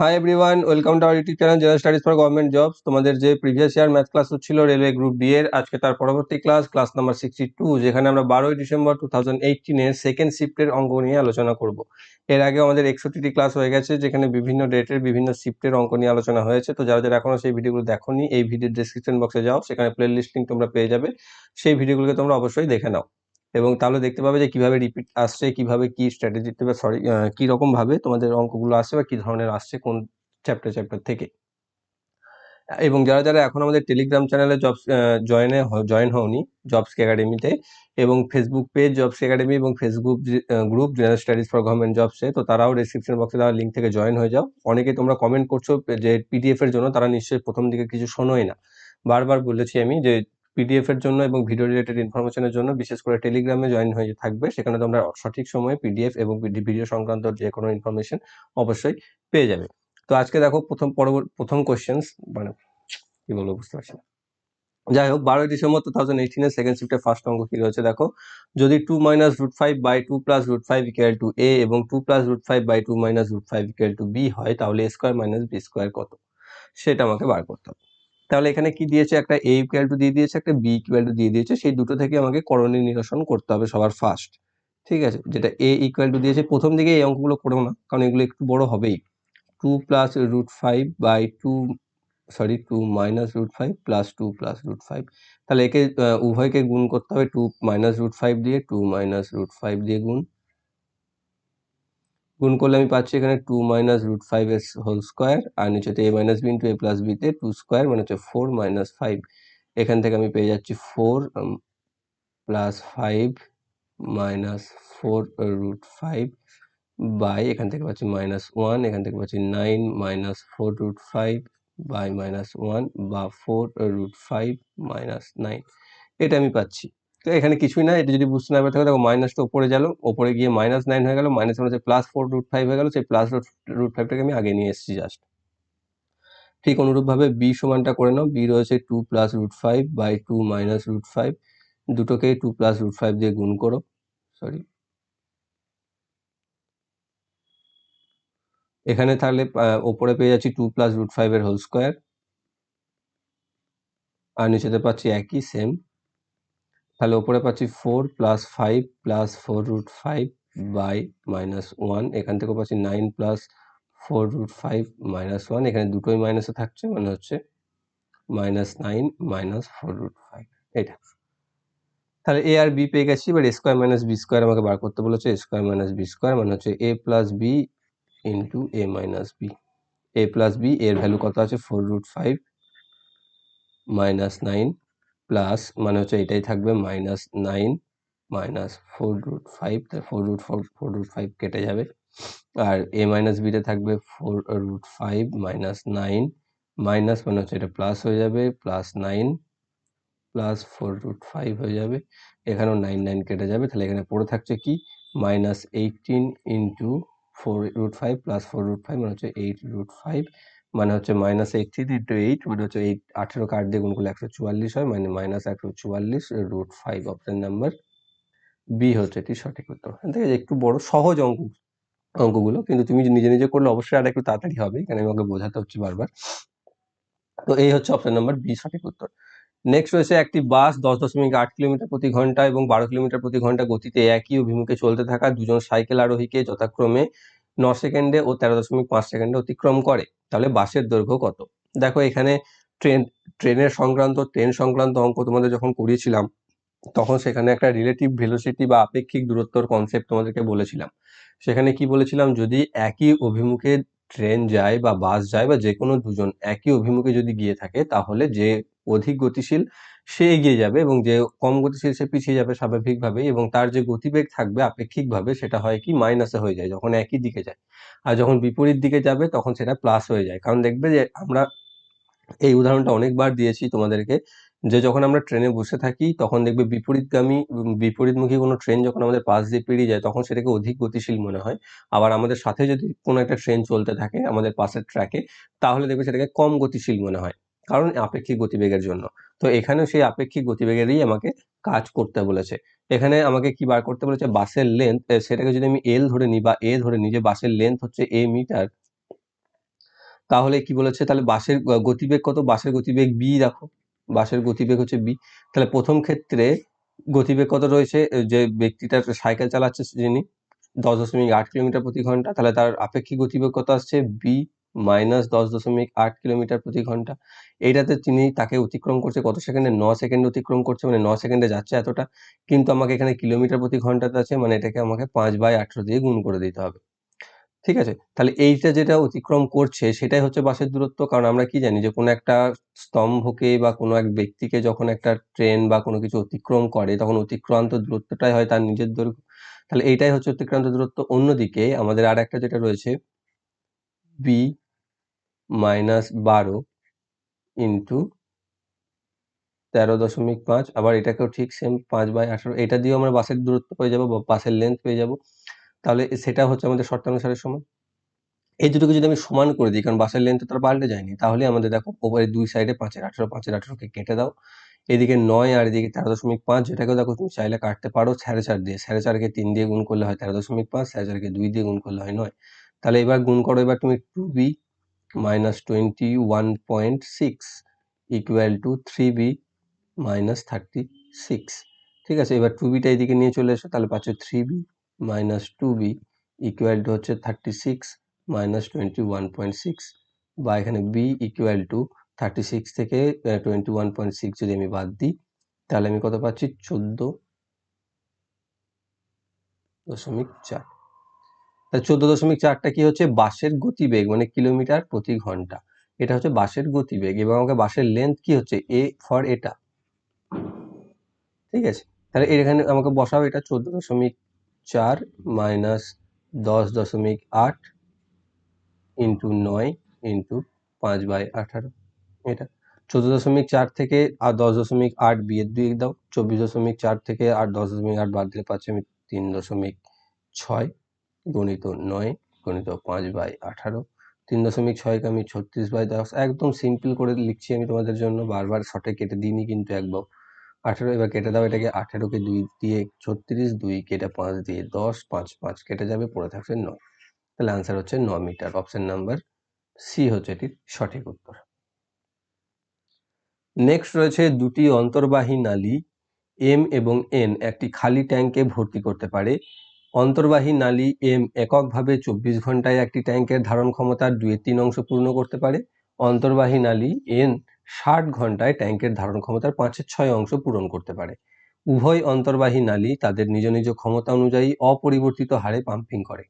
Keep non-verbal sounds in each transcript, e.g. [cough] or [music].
Hi everyone welcome to our YouTube channel general studies for government jobs তোমাদের যে previous year math class হচ্ছিল railway group D এর, আজকে তার পরবর্তী class class number sixty two যেখানে আমরা বারোই ডিসেম্বর টু থাউজেন্ড এইটিনের সেকেন্ড শিফটের অঙ্ক নিয়ে আলোচনা করব। এর আগে আমাদের একষট্টিটি ক্লাস হয়ে গেছে, যেখানে বিভিন্ন ডেটের বিভিন্ন শিফটের অঙ্ক নিয়ে আলোচনা হয়েছে। তো যারা যারা এখনও সেই ভিডিওগুলো দেখোনি, এই ভিডিওর ডিসক্রিপশন বক্সে যাও, সেখানে প্লে লিস্ট তোমরা পেয়ে যাবে। সেই ভিডিওগুলোকে তোমরা অবশ্যই দেখে নাও। এবং তাহলে দেখতে পাবে যে কীভাবে রিপিট আসছে, কীভাবে কি স্ট্র্যাটেজিতে বা সরি কি রকম ভাবে তোমাদের অঙ্কগুলো আসছে বা কি ধরনের আসছে কোন চ্যাপ্টার চ্যাপ্টার থেকে। এবং যারা যারা এখন আমাদের টেলিগ্রাম চ্যানেলে জবস জয়েনে জয়েন হওনি জবস একাডেমিতে এবং ফেসবুক পেজ জবস একাডেমি এবং Facebook group general studies for government জবসে তো তারাও ডিসক্রিপশন বক্সে দেওয়া লিঙ্ক থেকে জয়েন হয়ে যাও। অনেকে তোমরা কমেন্ট করছ যে পিডিএফ এর জন্য, তারা নিশ্চয়ই প্রথম দিকে কিছু শোনোই না। বারবার বলেছি আমি যে পিডিএফ এর জন্য এবং ভিডিও রিলেটেড ইনফরমেশনের জন্য বিশেষ করে টেলিগ্রামে জয়েন হয়ে থাকবে, সেখানে তোমরা সঠিক সময়ে পিডিএফ এবং ভিডিও সংক্রান্ত যে কোনো ইনফরমেশন অবশ্যই পেয়ে যাবে। তো আজকে দেখো প্রথম প্রথম কোয়েশ্চেন মানে কি বলব বুঝতে পারছি না। যাই হোক, বারোই ডিসেম্বর টু থাউজেন্ড এইটিনের সেকেন্ড শিফটের ফার্স্ট অঙ্ক কি রয়েছে দেখো? যদি two minus root five by two plus root five equal to A এবং two plus root five by two minus root five equal to B হয়, তাহলে A square minus B square কত? সেটা আমাকে বার করতে হবে। তাহলে এখানে কি দিয়েছে? একটা এ ইকুয়াল টু দিয়ে দিয়েছে, একটা বি ইকুয়াল টু দিয়ে দিয়েছে। সেই দুটো থেকে আমাকে করণীয় নিরসন করতে হবে সবার ফার্স্ট ঠিক আছে? যেটা এ ইকুয়াল টু দিয়েছে, প্রথম দিকে এই অঙ্কগুলো করো না, কারণ এগুলো একটু বড় হবেই। Two plus root five by two sorry two minus root five plus two plus root five তাহলে একে উভয়কে গুণ করতে হবে টু মাইনাস রুট ফাইভ দিয়ে টু মাইনাস রুট ফাইভ দিয়ে গুণ। গুণ করলে আমি পাচ্ছি এখানে টু মাইনাস রুট ফাইভ এর হোল স্কোয়ার আর নিচে A minus B into A plus বিতে টু স্কোয়ার মানে হচ্ছে ফোর মাইনাস ফাইভ এখান থেকে আমি পেয়ে যাচ্ছি four plus five minus four root five by এখান থেকে পাচ্ছি মাইনাস ওয়ান এখান থেকে পাচ্ছি nine minus four root five by minus one বা four root five minus nine এটা আমি পাচ্ছি। তো এখানে কিছুই না, এটা যদি বুঝতে না পারতে দেখো মাইনাসটা উপরে গেল ওপরে গিয়ে মাইনাস নাইন হয়ে গেল মাইনাস হচ্ছে প্লাস ফোর রুট ফাইভ হয়ে গেল, সেই প্লাস রুট ফাইভটাকে আমি আগে নিয়ে এসেছি জাস্ট ঠিক অনুরূপভাবে বি সমানটা করে নাও বি রয়েছে two plus root five by two minus root five দুটোকে টু প্লাস রুট ফাইভ দিয়ে গুণ করো সরি এখানে তাহলে ওপরে পেয়ে যাচ্ছি টু প্লাস রুট ফাইভের হোল স্কোয়ার আর নিচেতে পাচ্ছি একই সেম তাহলে ওপরে পাচ্ছি four plus five plus four root five by minus one এখান থেকে পাচ্ছি nine plus four root five minus one এখানে দুটোই মাইনাসে থাকছে মানে হচ্ছে minus nine minus four root five এটা তাহলে এ আর বি পেয়ে গেছি। এবার স্কোয়ার মাইনাস বি স্কোয়ার আমাকে বার করতে বলেছে স্কোয়ার মাইনাস বি স্কোয়ার মানে হচ্ছে A plus B into A minus B A plus B এর ভ্যালু কত আছে? Four root five minus nine plus মানে হচ্ছে এটাই থাকবে minus nine, minus four root five four root four four root five কেটে যাবে। আর এ মাইনাস বিতে থাকবে four root five minus nine, minus মানে হচ্ছে এটা প্লাস হয়ে যাবে, plus nine, plus four root five হয়ে যাবে। এখানেও নাইন নাইন কেটে যাবে, তাহলে এখানে পড়ে থাকছে কি? Minus eighteen into four root five, plus four root five মানে হচ্ছে এইট রুট ফাইভ মানে হচ্ছে মাইনাস এইটিন ইন্টু এইট মানে হচ্ছে এইট আঠেরো কাঠ দিয়ে গুণ করলে একশো চুয়াল্লিশ হয় মানে মাইনাস একশো চুয়াল্লিশ root five option number B হচ্ছে এটি সঠিক উত্তর। আছে একটু বড় সহজ অঙ্ক, অঙ্কগুলো, কিন্তু তুমি নিজে নিজে করলে অবশ্যই আর একটু তাড়াতাড়ি হবে এখানে আমাকে বোঝাতে হচ্ছে বারবার। তো এই হচ্ছে অপশন নাম্বার বি সঠিক উত্তর। নেক্সট রয়েছে একটি বাস দশ দশমিক আট কিলোমিটার প্রতি ঘণ্টা এবং বারো কিলোমিটার প্রতি ঘণ্টা গতিতে একই অভিমুখে চলতে থাকা দুজন সাইকেল আরোহীকে যথাক্রমে ন সেকেন্ডে ও তেরো দশমিক পাঁচ সেকেন্ডে অতিক্রম করে, তাহলে বাসের দৈর্ঘ্য কত? দেখো এখানে ট্রেন, ট্রেনের সংক্রান্ত, ট্রেন সংক্রান্ত অঙ্ক তোমাদের যখন করিয়েছিলাম, তখন সেখানে একটা রিলেটিভ ভেলোসিটি বা আপেক্ষিক দূরত্বর কনসেপ্ট তোমাদেরকে বলেছিলাম। সেখানে কি বলেছিলাম? যদি একই অভিমুখে ট্রেন যায় বা বাস যায় বা যে কোনো দুজন একই অভিমুখে যদি গিয়ে থাকে, তাহলে যে অধিক গতিশীল সে এগিয়ে যাবে এবং যে কম গতিশীল সে পিছিয়ে যাবে স্বাভাবিকভাবে এবং তার যে গতিবেগ থাকবে আপেক্ষিকভাবে সেটা হয় কি মাইনাসে হয়ে যায়, যখন একই দিকে যায়। আর যখন বিপরীত দিকে যাবে তখন সেটা প্লাস হয়ে যায়। কারণ দেখবে যে আমরা এই উদাহরণটা অনেকবার দিয়েছি তোমাদেরকে, যে যখন আমরা ট্রেনে বসে থাকি তখন দেখবে বিপরীতগামী বিপরীতমুখী কোনো ট্রেন যখন আমাদের পাশ দিয়ে পেরিয়ে যায় তখন সেটাকে অধিক গতিশীল মনে হয়। আবার আমাদের সাথে যদি কোনো একটা ট্রেন চলতে থাকে আমাদের পাশের ট্র্যাকে তাহলে দেখবে সেটাকে কম গতিশীল মনে হয়। কারণ আপেক্ষিক গতিবেগের জন্য। তো এখানেও সেই আপেক্ষিক গতিবেগেরই আমাকে কাজ করতে বলেছে। এখানে আমাকে কি বার করতে বলেছে? বাসের লেন্থ সেটাকে যদি আমি এল ধরে নিই বা এ ধরে নিই, যে বাসের লেন্থ হচ্ছে এ মিটার তাহলে কি বলেছে? তাহলে বাসের গতিবেগ কত? বাসের গতিবেগ বি রাখো বাসের গতিবেগ হচ্ছে বি তাহলে প্রথম ক্ষেত্রে গতিবেগ কত রয়েছে? যে ব্যক্তিটা সাইকেল চালাচ্ছে, যিনি দশ দশমিক আট কিলোমিটার প্রতি ঘণ্টা, তাহলে তার আপেক্ষিক গতিবেগ কত আসছে? বি মাইনাস দশ দশমিক আট কিলোমিটার প্রতি ঘণ্টা। এইটাতে তিনি তাকে অতিক্রম করছে কত সেকেন্ডে? ন সেকেন্ড অতিক্রম করছে মানে ন সেকেন্ডে যাচ্ছে এতটা। কিন্তু আমাকে এখানে কিলোমিটার প্রতি ঘন্টাতে আছে মানে এটাকে আমাকে পাঁচ বাই আঠেরো দিয়ে গুণ করে দিতে হবে। ঠিক আছে? তাহলে এইটা যেটা অতিক্রম করছে, সেটাই হচ্ছে বাসের দূরত্ব। কারণ আমরা কি জানি যে, কোনো একটা স্তম্ভকে বা কোনো এক ব্যক্তিকে যখন একটা ট্রেন বা কোনো কিছু অতিক্রম করে, তখন অতিক্রান্ত দূরত্বটাই হয় তার নিজের দৈর্ঘ্য। তাহলে এইটাই হচ্ছে অতিক্রান্ত দূরত্ব। অন্যদিকে আমাদের আর একটা যেটা রয়েছে বি মাইনাস বারো ইন্টু তেরো দশমিক পাঁচ, আবার এটাকেও ঠিক সেম পাঁচ বাই আঠারো, এটা দিয়েও আমরা বাসের দূরত্ব পেয়ে যাব বা বাসের লেন্থ পেয়ে যাব। তাহলে সেটা হচ্ছে আমাদের শর্তানুসারে সমান। এই দুটোকে যদি আমি সমান করে দিই, কারণ বাসের লেন্থ তো তার পাল্টে যায়নি, তাহলে আমাদের দেখো ওপরে দুই সাইডে পাঁচের আঠারো, পাঁচের আঠারোকে কেটে দাও। এদিকে নয় আর এদিকে তেরো দশমিক পাঁচ, যেটাকেও দেখো তুমি চাইলে কাটতে পারো, সাড়ে চার দিয়ে। সাড়ে চারকে তিন দিয়ে গুণ করলে হয় তেরো দশমিক পাঁচ, সাড়ে চারকে দুই দিয়ে গুণ করলে হয় নয়। তাহলে এবার গুণ করো, এবার তুমি two B equal to three B minus thirty six ঠিক আছে, এবার টু বিটা এদিকে নিয়ে চলে এসো, তাহলে পাচ্ছ three B minus two B equal to হচ্ছে thirty six minus twenty one point six বা এখানে B equal to thirty six থেকে টোয়েন্টি ওয়ান পয়েন্ট সিক্স যদি আমি বাদ দিই, তাহলে আমি কত পাচ্ছি? চোদ্দ দশমিক চার। চোদ্দ দশমিক চারটা কি হচ্ছে? বাসের গতিবেগ মানে কিলোমিটার প্রতি ঘণ্টা। এটা হচ্ছে বাসের গতিবেগ এবং আমাকে বাসের লেন্থ কি হচ্ছে? এ ফর এটা ঠিক আছে? তাহলে এখানে আমাকে বসাও এটা, চোদ্দ দশমিক চার মাইনাস দশ দশমিক আট ইন্টু নয় ইন্টু পাঁচ বাই আঠারো। এটা। চোদ্দ দশমিক চার থেকে আর দশ দশমিক আট বিয়ের দুই দাও। চব্বিশ দশমিক চার থেকে আর দশ দশমিক আট বাদ দিলে পাচ্ছি আমি তিন দশমিক ছয়। গণিত নয়, গণিত পাঁচ বাই আঠারো, তিন দশমিক ছয়কে আমি ছত্রিশ বাই দশ, একদম সিম্পল করে লিখছি আমি তোমাদের জন্য, বারবার শর্টে কেটে দিইনি কিন্তু একবার আঠেরো, এবার কেটে দাও এটাকে আঠেরোকে দুই দিয়ে ছত্রিশ, দুই কেটে পাঁচ দিয়ে দশ, পাঁচ পাঁচ কেটে যাবে, পড়ে থাকছে নয়। তাহলে আনসার হচ্ছে ন মিটার অপশন নাম্বার সি হচ্ছে এটির সঠিক উত্তর। নেক্সট রয়েছে দুটি অন্তর্বাহী নালী এম এবং এন একটি খালি ট্যাঙ্কে ভর্তি করতে পারে। অন্তর্বাহী নালী এম এককভাবে চব্বিশ ঘন্টায় একটি ট্যাঙ্কের ধারণ ক্ষমতার দুয়ের তিন অংশ পূর্ণ করতে পারে। অন্তর্বাহী নালী এন ষাট ঘন্টায় ট্যাঙ্কের ধারণ ক্ষমতার পাঁচের ছয় অংশ পূরণ করতে পারে। উভয় অন্তর্বাহী নালী তাদের নিজ নিজ ক্ষমতা অনুযায়ী অপরিবর্তিত হারে পাম্পিং করে।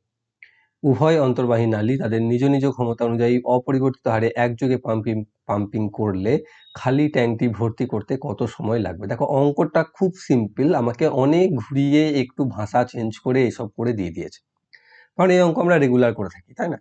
উভয় অন্তর্বাহী নালী তাদের নিজ নিজ ক্ষমতা অনুযায়ী অপরিবর্তিত হারে একযোগে পাম্পিং পাম্পিং করলে খালি ট্যাঙ্কটি ভর্তি করতে কত সময় লাগবে? দেখো, অঙ্কটা খুব সিম্পল আমাকে অনেক ঘুরিয়ে একটু ভাষা চেঞ্জ করে এসব করে দিয়ে দিয়েছে। কারণ এই অঙ্ক আমরা রেগুলার করে থাকি, তাই না?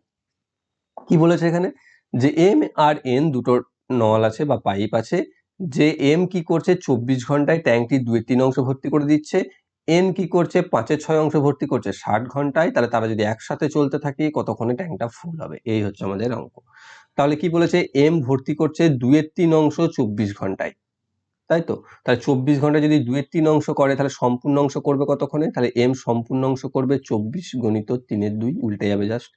কি বলেছে এখানে? যে এম আর এন দুটো নল আছে বা পাইপ আছে, যে এম কি করছে, চব্বিশ ঘন্টায় ট্যাঙ্কটি দুই তিন অংশ ভর্তি করে দিচ্ছে এন কি করছে? পাঁচের ছয় অংশ ভর্তি করছে। ষাট ঘন্টায় তাহলে তারা যদি একসাথে চলতে থাকে, কতক্ষণে ট্যাঙ্কটা ফুল হবে? এই হচ্ছে আমাদের অঙ্ক। তাহলে কি বলেছে? এম ভর্তি করছে দুয়ের তিন অংশ চব্বিশ ঘন্টায়। তাই তো? তাহলে চব্বিশ ঘন্টায় যদি দুয়ের তিন অংশ করে, তাহলে সম্পূর্ণ অংশ করবে কতক্ষণে? তাহলে এম সম্পূর্ণ অংশ করবে চব্বিশ গণিত তিনের দুই, উল্টে যাবে জাস্ট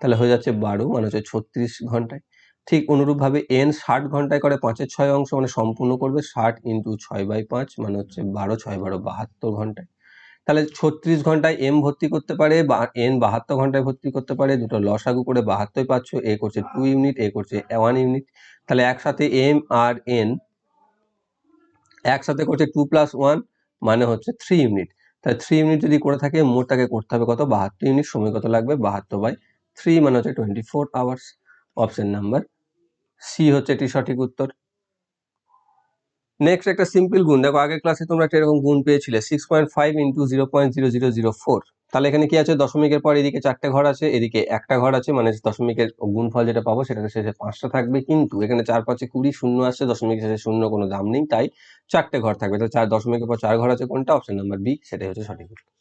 তাহলে হয়ে যাচ্ছে বারো মানে হচ্ছে ছত্রিশ ঘন্টায়। ঠিক অনুরূপভাবে এন ষাট ঘন্টায় করে পাঁচের ছয় অংশ মানে সম্পূর্ণ করবে ষাট ইন্টু ছয় বাই পাঁচ মানে হচ্ছে বারো, ছয় বারো, বাহাত্তর ঘন্টায়। তাহলে ছত্রিশ ঘন্টায় এম ভর্তি করতে পারে বা এন বাহাত্তর ঘন্টায় ভর্তি করতে পারে, দুটো লসাগু করে বাহাত্তর পাচ্ছ এ করছে টু ইউনিট এ করছে ওয়ান ইউনিট তাহলে একসাথে এম আর এন একসাথে করছে টু প্লাস ওয়ান মানে হচ্ছে থ্রি ইউনিট তাহলে থ্রি ইউনিট যদি করে থাকে, মোট তাকে করতে হবে কত? বাহাত্তর ইউনিট সময় কত লাগবে? বাহাত্তর বাই থ্রি মানে হচ্ছে twenty four hours option number C হচ্ছে এটি সঠিক উত্তর। নেক্সট একটা সিম্পল গুণ। দেখো, আগের ক্লাসে তোমরা একটা এরকম গুণ পেয়েছিলে six point five into zero point zero zero zero four তাহলে এখানে কি আছে? দশমিকের পর এদিকে চারটে ঘর আছে, এদিকে একটা ঘর আছে মানে দশমিকের গুণফল যেটা পাবো সেটা শেষে পাঁচটা থাকবে। কিন্তু এখানে চার পাঁচে কুড়ি, শূন্য আসছে, দশমিকের শেষে শূন্য কোনো দাম নেই, তাই চারটে ঘর থাকবে। তো চার, দশমিকের পর চার ঘর আছে কোনটা? অপশন নাম্বার বি সেটাই হচ্ছে সঠিক উত্তর।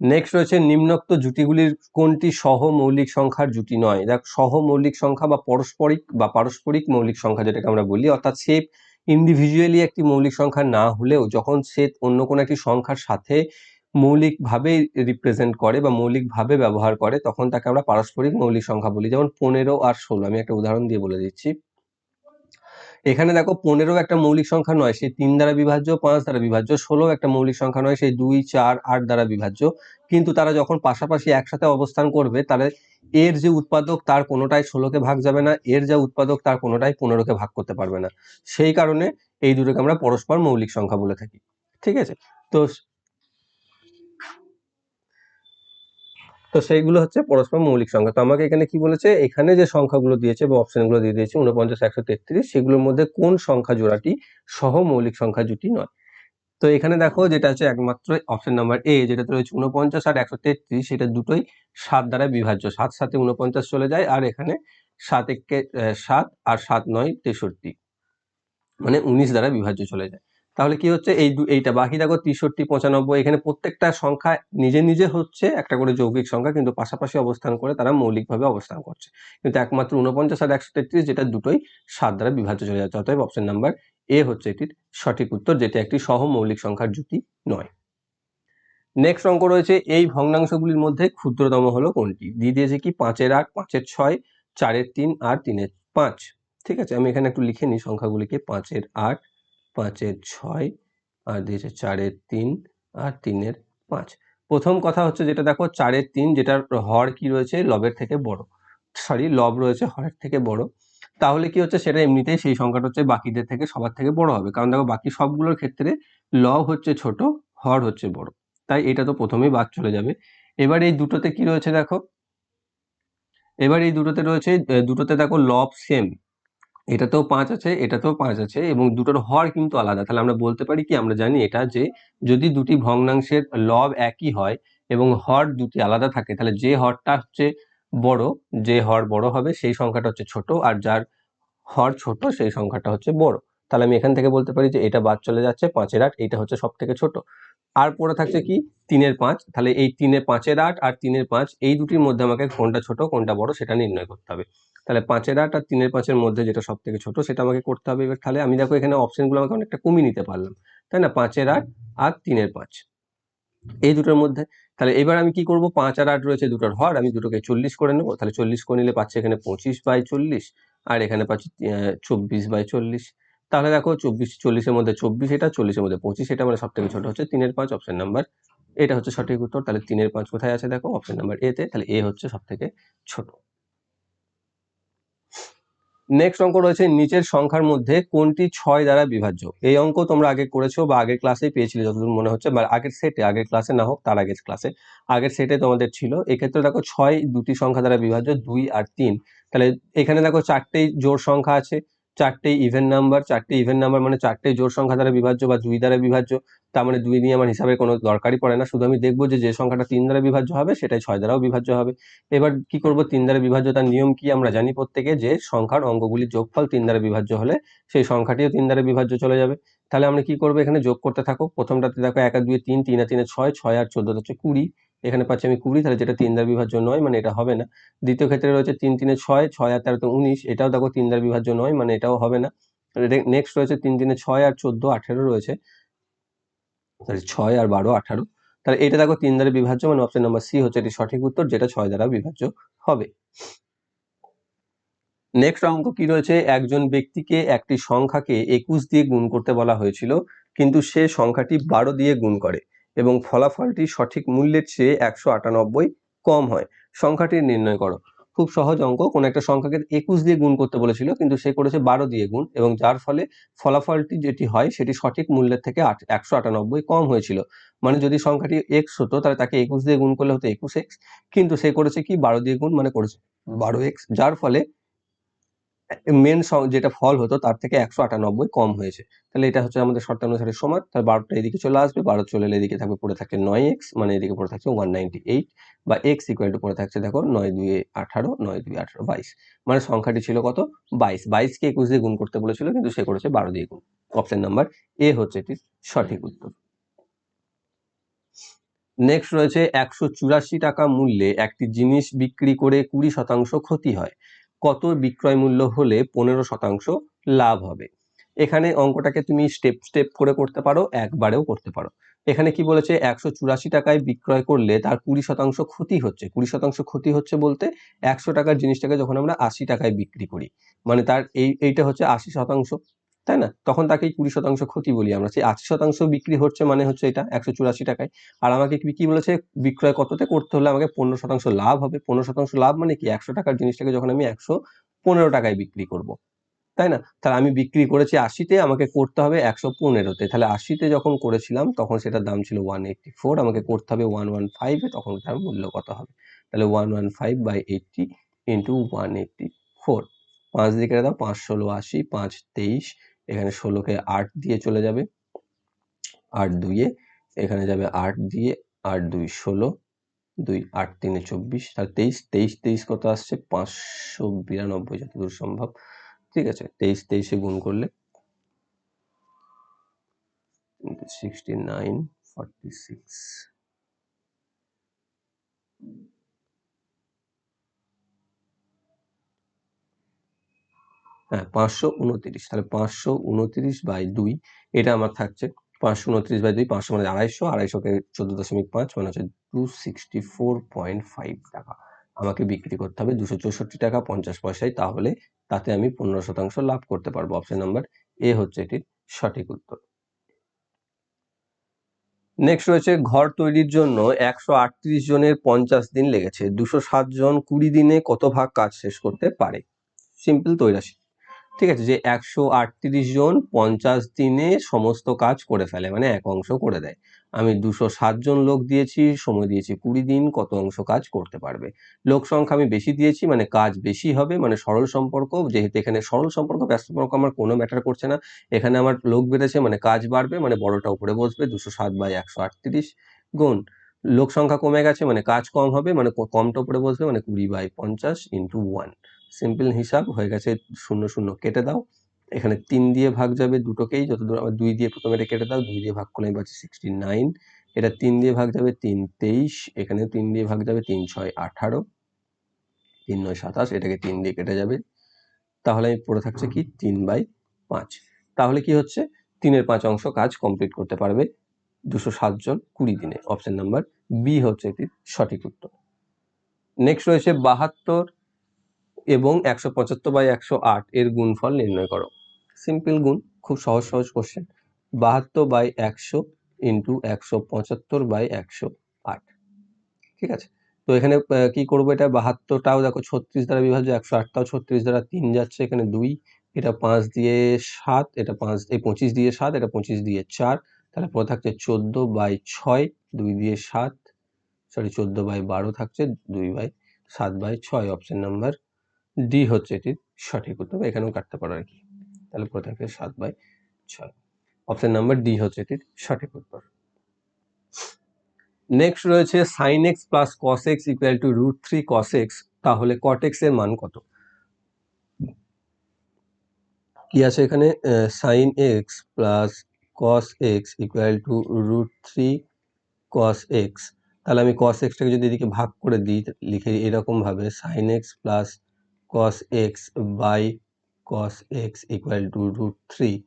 নেক্সট রয়েছে নিম্নোক্ত জুটিগুলির কোনটি সহ মৌলিক সংখ্যার জুটি নয়? দেখ, সহ মৌলিক সংখ্যা বা পারস্পরিক বা পারস্পরিক মৌলিক সংখ্যা যেটাকে আমরা বলি, অর্থাৎ সে ইন্ডিভিজুয়ালি একটি মৌলিক সংখ্যা না হলেও যখন সে অন্য কোনো একটি সংখ্যার সাথে মৌলিকভাবে রিপ্রেজেন্ট করে বা মৌলিকভাবে ব্যবহার করে, তখন তাকে আমরা পারস্পরিক মৌলিক সংখ্যা বলি। যেমন পনেরো আর ষোলো, আমি একটা উদাহরণ দিয়ে বলে দিচ্ছি। এখানে দেখো পনেরো একটা মৌলিক সংখ্যা নয়, সেই তিন দ্বারা বিভাজ্য, পাঁচ দ্বারা বিভাজ্য, ষোলো একটা মৌলিক সংখ্যা নয়, সেই দুই, চার, আট দ্বারা বিভাজ্য। কিন্তু তারা যখন পাশাপাশি একসাথে অবস্থান করবে, তাহলে এর যে উৎপাদক তার কোনোটাই ষোলোকে ভাগ যাবে না, এর যা উৎপাদক তার কোনোটাই পনেরোকে ভাগ করতে পারবে না। সেই কারণে এই দুটোকে আমরা পরস্পর মৌলিক সংখ্যা বলে থাকি। ঠিক আছে? তো তো সেইগুলো হচ্ছে পরস্পর মৌলিক সংখ্যা। তো আমাকে এখানে কি বলেছে? এখানে যে সংখ্যাগুলো দিয়েছে বা অপশনগুলো দিয়ে দিয়েছে উনপঞ্চাশ একশো তেত্রিশ, সেগুলোর মধ্যে কোন সংখ্যা জোড়াটি সহ মৌলিক সংখ্যা জুটি নয়। তো এখানে দেখো যেটা হচ্ছে একমাত্র অপশন নাম্বার এ যেটাতে রয়েছে উনপঞ্চাশ আর একশো তেত্রিশ, সেটা দুটোই সাত দ্বারা বিভাজ্য। সাত সাথে উনপঞ্চাশ চলে যায় আর এখানে সাত একে সাত আর সাত নয় তেষট্টি। মানে উনিশ দ্বারা বিভাজ্য চলে যায়। তাহলে কি হচ্ছে? এই এইটা বাকি দেখো তেষট্টি, পঁচানব্বই, এখানে প্রত্যেকটা সংখ্যা নিজে নিজে হচ্ছে একটা করে যৌগিক সংখ্যা কিন্তু পাশাপাশি অবস্থান করে তারা মৌলিকভাবে অবস্থান করছে। কিন্তু একমাত্র উনপঞ্চাশ আর একশো তেত্রিশ যেটা দুটোই সাত দ্বারা বিভাজ্য চলে যাচ্ছে, অতএব অপশন নাম্বার এ হচ্ছে এটির সঠিক উত্তর, যেটি একটি সহ মৌলিক সংখ্যার জুটি নয়। নেক্সট অঙ্ক রয়েছে, এই ভগ্নাংশগুলির মধ্যে ক্ষুদ্রতম হলো কোনটি? দিয়ে দিয়েছে কি? পাঁচের আট, পাঁচের ছয়, চারের তিন আর তিনের পাঁচ। ঠিক আছে? আমি এখানে একটু লিখে নিই সংখ্যাগুলিকে, পাঁচের আট পাঁচের ছয়, আর দিয়েছে চারের তিন, আর তিনের পাঁচ। প্রথম কথা হচ্ছে যেটা দেখো, চারের তিন যেটার হর কি রয়েছে? লবের থেকে বড়। সরি, লব রয়েছে হরের থেকে বড়। তাহলে কি হচ্ছে? সেটা এমনিতেই সেই সংখ্যাটা হচ্ছে বাকিদের থেকে সবার থেকে বড় হবে। কারণ দেখো, বাকি সবগুলোর ক্ষেত্রে লব হচ্ছে ছোট, হর হচ্ছে বড়। তাই এটা তো প্রথমেই বাদ চলে যাবে। এবার এই দুটোতে কি রয়েছে দেখো? এবার এই দুটোতে রয়েছে দুটোতে দেখো লব সেম এটাতেও পাঁচ আছে, এটাতেও পাঁচ আছে এবং দুটোর হর কিন্তু আলাদা। তাহলে আমরা বলতে পারি কি, আমরা জানি এটা যে যদি দুটি ভগ্নাংশের লব একই হয় এবং হর দুটি আলাদা থাকে, তাহলে যে হরটা হচ্ছে বড়, যে হর বড় হবে সেই সংখ্যাটা হচ্ছে ছোট আর যার হর ছোট সেই সংখ্যাটা হচ্ছে বড়। তাহলে আমি এখান থেকে বলতে পারি যে এটা বাদ চলে যাচ্ছে পাঁচের আট এইটা হচ্ছে সব থেকে ছোট। আর পরে থাকছে কি? তিনের পাঁচ। তাহলে এই তিনের পাঁচের আট আর তিনের পাঁচ, এই দুটির মধ্যে আমাকে কোনটা ছোট, কোনটা বড় সেটা নির্ণয় করতে হবে। তাহলে পাঁচের আট আর তিনের পাঁচের মধ্যে যেটা সব থেকে ছোট সেটা আমাকে করতে হবে। এবার তাহলে আমি দেখো এখানে অপশনগুলো আমাকে অনেকটা কমিয়ে নিতে পারলাম। তাই না? পাঁচের আট আর তিনের পাঁচ। এই দুটোর মধ্যে, তাহলে এবার আমি কি করব? পাঁচ আর আট রয়েছে দুটোর হর, আমি দুটোকে চল্লিশ করে নেব। তাহলে চল্লিশ করে নিলে পাচ্ছি এখানে পঁচিশ বাই চল্লিশ, আর এখানে পাচ্ছি চব্বিশ বাই চল্লিশ। তাহলে দেখো চব্বিশ, চল্লিশের মধ্যে চব্বিশ, এটা চল্লিশের মধ্যে পঁচিশ, এটা মানে সব থেকে ছোট হচ্ছে তিনের পাঁচ অপশন নাম্বার এটা হচ্ছে সঠিক উত্তর, তাহলে তিনের পাঁচ কোথায় আছে দেখো? অপশন নাম্বার এতে তাহলে এ হচ্ছে সব থেকে ছোট। নেক্সট অঙ্ক রয়েছে, নিচের সংখ্যার মধ্যে কোনটি ছয় দ্বারা বিভাজ্য? এই অঙ্ক তোমরা আগে করেছ বা আগের ক্লাসেই পেয়েছিলে, যতদূর মনে হচ্ছে, বা আগের সেটে আগের ক্লাসে না হোক, তার আগের ক্লাসে আগের সেটে তোমাদের ছিল, এক্ষেত্রে দেখো ছয় দুটি সংখ্যা দ্বারা বিভাজ্য, দুই আর তিন। তাহলে এখানে দেখো চারটেই জোর সংখ্যা আছে চারটে ইভেন নাম্বার চারটে ইভেন নাম্বার মানে চারটে জোর সংখ্যা দ্বারা বিভাজ্য বা দুই দ্বারা বিভাজ্য, তার মানে দুই নিয়ে আমার হিসাবে কোনো দরকারই পড়ে না। শুধু আমি দেখব যে যে সংখ্যাটা তিন দ্বারা বিভাজ্য হবে, সেটাই ছয় দ্বারাও বিভাজ্য হবে। এবার কি করব? তিন দ্বারা বিভাজ্য, তার নিয়ম কি? আমরা জানি প্রত্যেকে যে সংখ্যার অঙ্কগুলির যোগফল তিন দ্বারা বিভাজ্য হলে সেই সংখ্যাটিও তিন দ্বারা বিভাজ্য চলে যাবে। তাহলে আমরা কি করব? এখানে যোগ করতে থাকো প্রথমটাতে দেখো এক আর দুই তিন তিন আর তিনে ছয় ছয় আর চোদ্দ হচ্ছে কুড়ি। এখানে পাচ্ছি আমি কুড়ি, তাহলে যেটা তিন দ্বার বিভাজ্য নয় মানে এটা হবে না। দ্বিতীয় ক্ষেত্রে রয়েছে তিন তিনে ছয় ছয় আর তেরোতে উনিশ, এটাও দেখো তিন দ্বার বিভাজ্য নয় মানে এটাও হবে না। নেক্সট রয়েছে তিন তিনে ছয় আর চোদ্দ, আঠেরো রয়েছে। সরি ছয় আর বারো, আঠারো। তাহলে এটা দেখো তিন দ্বারা বিভাজ্য মানে অপশন নাম্বার সি হচ্ছে এটি সঠিক উত্তর, যেটা ছয় দ্বারা বিভাজ্য হবে। নেক্সট অঙ্ক কি রয়েছে? একজন ব্যক্তিকে একটি সংখ্যাকে একুশ দিয়ে গুণ করতে বলা হয়েছিল, কিন্তু সে সংখ্যাটি বারো দিয়ে গুণ করে। এবং ফলাফলটি সঠিক মূল্যের চেয়ে একশো আটানব্বই কম হয়। সংখ্যাটি নির্ণয় করো। খুব সহজ অঙ্ক, কোন একটা সংখ্যাকে একুশ দিয়ে গুণ করতে বলেছিল, কিন্তু সে করেছে বারো দিয়ে গুণ এবং যার ফলে ফলাফলটি যেটি হয়, সেটি সঠিক মূল্যের থেকে একশো আটানব্বই কম হয়েছিল। মানে যদি সংখ্যাটি এক্স হতো, তাহলে তাকে একুশ দিয়ে গুণ করলে হতো একুশ এক্স, কিন্তু সে করেছে কি? বারো দিয়ে গুণ মানে করেছে বারো এক্স, যার ফলে মেন যেটা ফল হতো তার থেকে একশো আটানব্বই কম হয়েছে। তাহলে এটা হচ্ছে আমাদের শর্তানুসারে সমান, তাহলে বারোটা এদিকে চলে আসবে বারো চলে এলে এদিকে থাকবে, পড়ে থাকে নয় এক্স মানে এদিকে পড়ে থাকছে ওয়ান নাইনটি এইট বা এক্স ইকুয়াল টু পড়ে থাকছে দেখো নয় দুই আঠারো, নয় দুই আঠারো, বাইশ। মানে সংখ্যাটি ছিল কত? বাইশ। বাইশকে একুশ দিয়ে গুণ করতে বলেছিল, কিন্তু সে করেছে বারো দিয়ে গুণ। অপশন নাম্বার এ হচ্ছে এটির সঠিক উত্তর। নেক্সট রয়েছে একশো চুরাশি টাকা মূল্যে একটি জিনিস বিক্রি করে কুড়ি শতাংশ ক্ষতি হয়। কত বিক্রয় মূল্য হলে পনেরো শতাংশ লাভ হবে? এখানে অঙ্কটাকে তুমি স্টেপ স্টেপ করে করতে পারো, একবারেও করতে পারো। এখানে কি বলেছে? একশো চুরাশি টাকায় বিক্রয় করলে তার কুড়ি শতাংশ ক্ষতি হচ্ছে। কুড়ি শতাংশ ক্ষতি হচ্ছে বলতে একশো টাকার জিনিসটাকে যখন আমরা আশি টাকায় বিক্রি করি মানে তার এই, এইটা হচ্ছে আশি শতাংশ। তাই না? তখন তাকেই কুড়ি শতাংশ ক্ষতি বলি আমরা। সেই আশি শতাংশ বিক্রি হচ্ছে মানে হচ্ছে এটা, একশো চুরাশি টাকায়। আর আমাকে কি বলেছে? বিক্রয় কততে করতে হলে আমাকে পনেরো শতাংশ লাভ হবে। পনেরো শতাংশ লাভ মানে কি? একশো টাকার জিনিসটাকে যখন আমি একশো পনেরো টাকায় বিক্রি করব। তাই না? তাহলে আমি বিক্রি করেছি আশিতে, আমাকে করতে হবে একশো পনেরোতে। তাহলে আশিতে যখন করেছিলাম, তখন সেটার দাম ছিল ওয়ান এইটটি ফোর আমাকে করতে হবে ওয়ান ওয়ান ফাইভে তখন তার মূল্য কত হবে? তাহলে one one five by eighty into one eighty four পাঁচ দিকে দাও, পাঁচ ষোলো আশি, পাঁচ তেইশ এখানে ষোলোকে আট দিয়ে চলে যাবে। আট দুইয়ে এখানে যাবে আট দিয়ে আট দুই ষোলো, দুই আট তিনে চব্বিশ, তাহলে তেইশ তেইশ তেইশ কত আসছে? পাঁচশো বিরানব্বই যতদূর সম্ভব। ঠিক আছে, তেইশ, তেইশে গুণ করলে সিক্সটি নাইন ফর্টি সিক্স হ্যাঁ পাঁচশো উনত্রিশ। তাহলে পাঁচশো উনত্রিশ বাই দুই, এটা আমার থাকছে পাঁচশো উনত্রিশ বাই দুই, পাঁচশো মানে আড়াইশো, আড়াইশোকে চোদ্দ দশমিক পাঁচ মানে হচ্ছে two sixty four point five টাকা। আমাকে বিক্রি করতে হবে দুশো চৌষট্টি টাকা পঞ্চাশ পয়সায়, তাহলে তাতে আমি পনেরো শতাংশ লাভ করতে পারব। অপশন নাম্বার এ হচ্ছে এটির সঠিক উত্তর। নেক্সট রয়েছে, ঘর তৈরির জন্য একশো আটত্রিশ জনের পঞ্চাশ দিন লেগেছে। দুশো সাত জন কুড়ি দিনে কত ভাগ কাজ শেষ করতে পারে? সিম্পল তৈরাশি ঠিক আছে, যে একশো আটত্রিশ জন পঞ্চাশ দিনে সমস্ত কাজ করে ফেলে মানে এক অংশ করে দেয়। আমি দুশো জন লোক দিয়েছি, সময় দিয়েছি কুড়ি দিন, কত অংশ কাজ করতে পারবে। লোক সংখ্যা আমি বেশি দিয়েছি মানে কাজ বেশি হবে মানে সরল সম্পর্ক, যেহেতু এখানে সরল সম্পর্ক, ব্যস্ত সম্পর্ক আমার কোনো ম্যাটার করছে না। এখানে আমার লোক বেড়েছে মানে কাজ বাড়বে মানে বড়টা উপরে বসবে, দুশো সাত বাই একশো আটত্রিশ গুণ। লোক সংখ্যা কমে গেছে মানে কাজ কম হবে মানে কমটা উপরে বসবে মানে কুড়ি বাই পঞ্চাশ ইন্টু ওয়ান সিম্পল হিসাব হয়ে গেছে শূন্য শূন্য। কেটে দাও, এখানে তিন দিয়ে ভাগ যাবে দুটোকেই যত দূর আবার দুই দিয়ে প্রথমে এটা কেটে দাও, দুই দিয়ে ভাগ করলে পাচ্ছি সিক্সটি নাইন এটা তিন দিয়ে ভাগ যাবে তিন তেইশ, এখানে তিন দিয়ে ভাগ যাবে তিন ছয় আঠারো, তিন নয় সাতাশ, এটাকে তিন দিয়ে কেটে যাবে। তাহলে আমি পড়ে থাকছে কি? তিন বাই পাঁচ। তাহলে কি হচ্ছে? তিনের পাঁচ অংশ কাজ কমপ্লিট করতে পারবে দুশো সাতজন কুড়ি দিনে। অপশন নাম্বার বি হচ্ছে এটির সঠিক উত্তর। নেক্সট রয়েছে বাহাত্তর এবং একশো পঁচাত্তর বাই একশো আট এর গুণফল নির্ণয় করো। সিম্পল গুণ, খুব সহজ সহজ কোশ্চেন বাহাত্তর বাই একশো ইন্টু একশো পঁচাত্তর বাই একশো আট। ঠিক আছে? তো এখানে কি করব এটা? বাহাত্তরটাও দেখো ছত্রিশ দ্বারা বিভাজ্য, একশো আটটাও ছত্রিশ দ্বারা তিন যাচ্ছে, এখানে দুই। এটা পাঁচ দিয়ে সাত, এটা পাঁচ, এই পঁচিশ দিয়ে সাত, এটা পঁচিশ দিয়ে চার। তাহলে পরে থাকছে চোদ্দ বাই ছয়, দুই দিয়ে সাত। সরি চোদ্দ বাই বারো থাকছে, দুই বাই সাত বাই ছয় অপশন নাম্বার ডি হচ্ছে এটির সঠিক উত্তর, এখানেও কাটতে পারো আর কি তাহলে পরে থাকবে সাত বাই ছয়। অপশন নাম্বার ডি হচ্ছে এটির সঠিক উত্তর। নেক্সট রয়েছে sine X plus cos X equal to root three cos X তাহলে কট এক্সের মান কত? কি আছে এখানে? Sine X plus cos X equal to root three cos X তাহলে আমি কস এক্সটাকে যদি এদিকে ভাগ করে দিই, লিখে এরকম ভাবে sine X plus cos x by cos x equal to root 3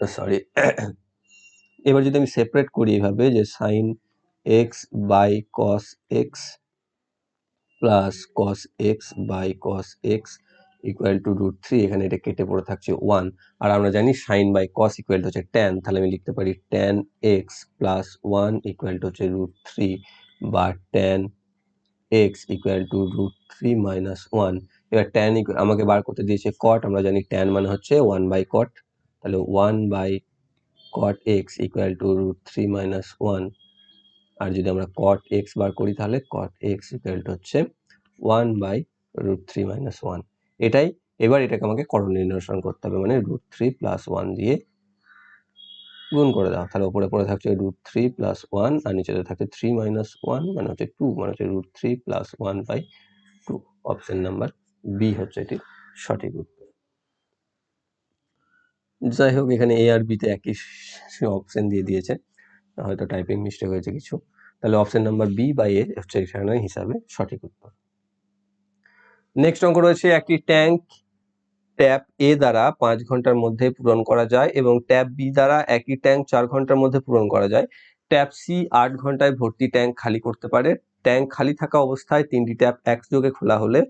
sorry [coughs] [coughs] এবার যদি আমি সেপারেট করি এভাবে যে sine X by cos X plus cos X by cos X equal to root three এখানে এটা কেটে পড়ে থাকছে ওয়ান আর আমরা জানি সাইন বাই কস ইকুয়াল হচ্ছে ট্যান তাহলে আমি লিখতে পারি tan X plus one equal to হচ্ছে রুট থ্রি বা tan X equal to root three minus one এবার ট্যান আমাকে বার করতে দিয়েছে কট আমরা জানি ট্যান মানে হচ্ছে ওয়ান বাই কট তাহলে one by cot X equal to root three minus one আর যদি আমরা কট এক্স বার করি, তাহলে কট এক্স ইকুয়াল টু হচ্ছে one by root three minus one এটাই, এবার এটাকে আমাকে করণ নির্ণয় করতে হবে মানে রুট থ্রি প্লাস ওয়ান দিয়ে গুণ করে দাও। তাহলে উপরে পড়ে থাকছে রুট থ্রি প্লাস ওয়ান আর নিচে থাকছে থ্রি মাইনাস ওয়ান মানে হচ্ছে টু মানে হচ্ছে root three plus one by two option number B হচ্ছে এটি সঠিক উত্তর। যাই হোক, এখানে এ আর বিতে একই অপশন দিয়ে দিয়েছে। হয়তো টাইপিং মিস্টেক হয়েছে কিছু। তাহলে option number B by A হচ্ছে এখানে হিসাবে সঠিক উত্তর। নেক্সট অঙ্ক রয়েছে একটি ট্যাঙ্ক ট্যাপ এ দ্বারা পাঁচ ঘণ্টার মধ্যে পূরণ করা যায় এবং ট্যাপ বি দ্বারা একই ট্যাঙ্ক চার ঘণ্টার মধ্যে পূরণ করা যায়। ট্যাপ সি আট ঘন্টায় ভর্তি ট্যাঙ্ক খালি করতে পারে। ট্যাঙ্ক খালি থাকা অবস্থায় তিনটি ট্যাপ একযোগে খোলা হলে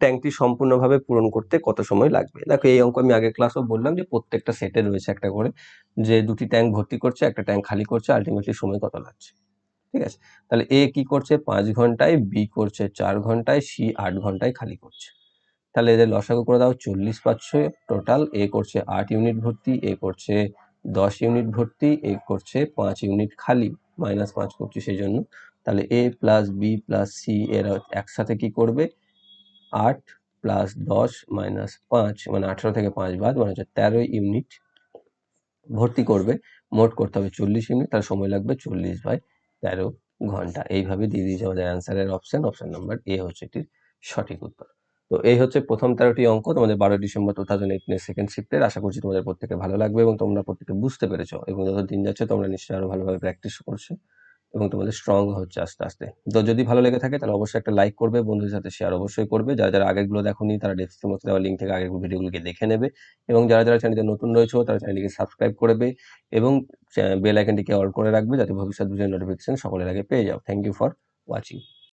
ট্যাঙ্কটি সম্পূর্ণভাবে পূরণ করতে কত সময় লাগবে? দেখো, এই অঙ্ক আমি আগের ক্লাসও বললাম যে প্রত্যেকটা সেটে রয়েছে একটা করে যে দুটি ট্যাঙ্ক ভর্তি করছে, একটা ট্যাঙ্ক খালি করছে আলটিমেটলি সময় কত লাগছে। ঠিক আছে? তাহলে এ কি করছে? পাঁচ ঘন্টায়, বি করছে চার ঘন্টায়, সি আট ঘন্টায় খালি করছে। তাহলে এদের লসাগু করে দাও চল্লিশ পাচ্ছে টোটাল এ করছে আট ইউনিট ভর্তি, এ করছে দশ ইউনিট ভর্তি, এ করছে পাঁচ ইউনিট খালি মাইনাস পাঁচ করছি সেই জন্য তাহলে A plus B plus C এরা একসাথে কি করবে? আট প্লাস দশ মাইনাস পাঁচ মানে আঠেরো থেকে পাঁচ বাদ মানে হচ্ছে তেরো ইউনিট ভর্তি করবে। মোট করতে হবে চল্লিশ ইউনিট তার সময় লাগবে চল্লিশ বাই তেরো ঘণ্টা। এইভাবে দিয়ে দিয়েছে আমাদের অ্যান্সারের অপশন অপশান নাম্বার এ হচ্ছে এটির সঠিক উত্তর। তো এই হচ্ছে প্রথম তেরোটি অঙ্ক তোমাদের বারো ডিসেম্বর টু থাউজেন্ড এইটিনের সেকেন্ড শিফটের আশা করছি তোমাদের প্রত্যেকে ভালো লাগবে এবং তোমরা প্রত্যেকে বুঝতে পেরেছ এবং যত দিন যাচ্ছে তোমরা নিশ্চয়ই আরও ভালোভাবে প্র্যাকটিস করছ এবং তোমাদের স্ট্রং হচ্ছে আস্তে আস্তে। তো যদি ভালো লেগে থাকে তাহলে অবশ্যই একটা লাইক করবে, বন্ধুদের সাথে শেয়ার অবশ্যই করবে। যারা যারা আগেরগুলো দেখোনি তারা ডেসক্রিপশন বক্সে দেওয়া লিঙ্ক থেকে আগের ভিডিওগুলোকে দেখে নেবে এবং যারা যারা চ্যানেলে নতুন রয়েছে তারা চ্যানেলটিকে সাবস্ক্রাইব করবে এবং বেল আইকনটিকে অল করে রাখবে যাতে ভবিষ্যৎ ভিডিও নোটিফিকেশন সকলের আগে পেয়ে যাও। Thank you for watching